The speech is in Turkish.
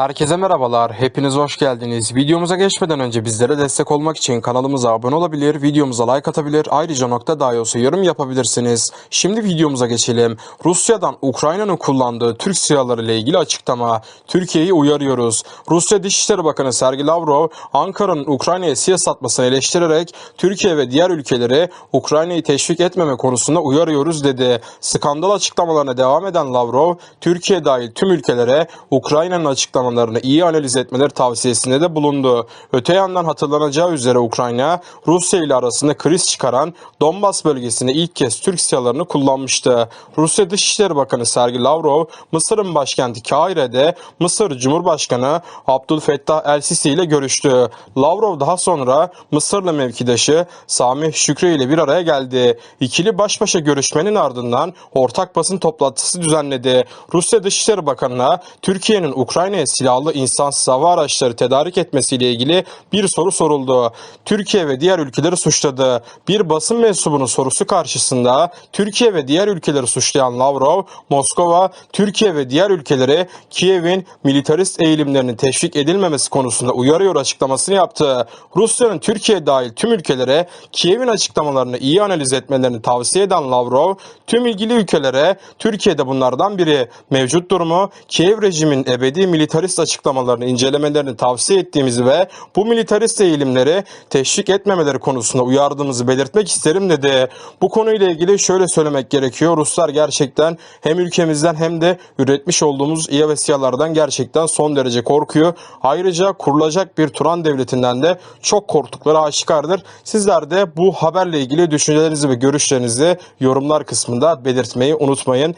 Herkese merhabalar, hepiniz hoş geldiniz. Videomuza geçmeden önce bizlere destek olmak için kanalımıza abone olabilir, videomuza like atabilir, ayrıca nokta dayosu yorum yapabilirsiniz. Şimdi videomuza geçelim. Rusya'dan Ukrayna'nın kullandığı Türk silahları ile ilgili açıklama. Türkiye'yi uyarıyoruz. Rusya Dışişleri Bakanı Sergey Lavrov, Ankara'nın Ukrayna'ya silah satmasını eleştirerek Türkiye ve diğer ülkeleri Ukrayna'yı teşvik etmeme konusunda uyarıyoruz dedi. Skandal açıklamalarına devam eden Lavrov, Türkiye dahil tüm ülkelere Ukrayna'nın açıklamalarını iyi analiz etmeleri tavsiyesinde de bulundu. Öte yandan hatırlanacağı üzere Ukrayna, Rusya ile arasında kriz çıkaran Donbas bölgesinde ilk kez Türk silahlarını kullanmıştı. Rusya Dışişleri Bakanı Sergey Lavrov, Mısır'ın başkenti Kahire'de Mısır Cumhurbaşkanı Abdülfettah El-Sisi ile görüştü. Lavrov daha sonra Mısırlı mevkidaşı Sami Şükrü ile bir araya geldi. İkili baş başa görüşmenin ardından ortak basın toplantısı düzenledi. Rusya Dışişleri Bakanı'na Türkiye'nin Ukrayna'ya silahlı insansız hava araçları tedarik etmesiyle ilgili bir soru soruldu. Türkiye ve diğer ülkeleri suçladı. Bir basın mensubunun sorusu karşısında Türkiye ve diğer ülkeleri suçlayan Lavrov, Moskova, Türkiye ve diğer ülkeleri Kiev'in militarist eğilimlerinin teşvik edilmemesi konusunda uyarıyor açıklamasını yaptı. Rusya'nın Türkiye dahil tüm ülkelere Kiev'in açıklamalarını iyi analiz etmelerini tavsiye eden Lavrov, tüm ilgili ülkelere Türkiye'de bunlardan biri mevcut durumu Kiev rejimin ebedi militarist açıklamalarını incelemelerini tavsiye ettiğimizi ve bu militarist eğilimleri teşvik etmemeleri konusunda uyardığımızı belirtmek isterim dedi. Bu konuyla ilgili şöyle söylemek gerekiyor. Ruslar gerçekten hem ülkemizden hem de üretmiş olduğumuz İHA ve SİHA'lardan gerçekten son derece korkuyor. Ayrıca kurulacak bir Turan devletinden de çok korktukları aşikardır. Sizler de bu haberle ilgili düşüncelerinizi ve görüşlerinizi yorumlar kısmında belirtmeyi unutmayın.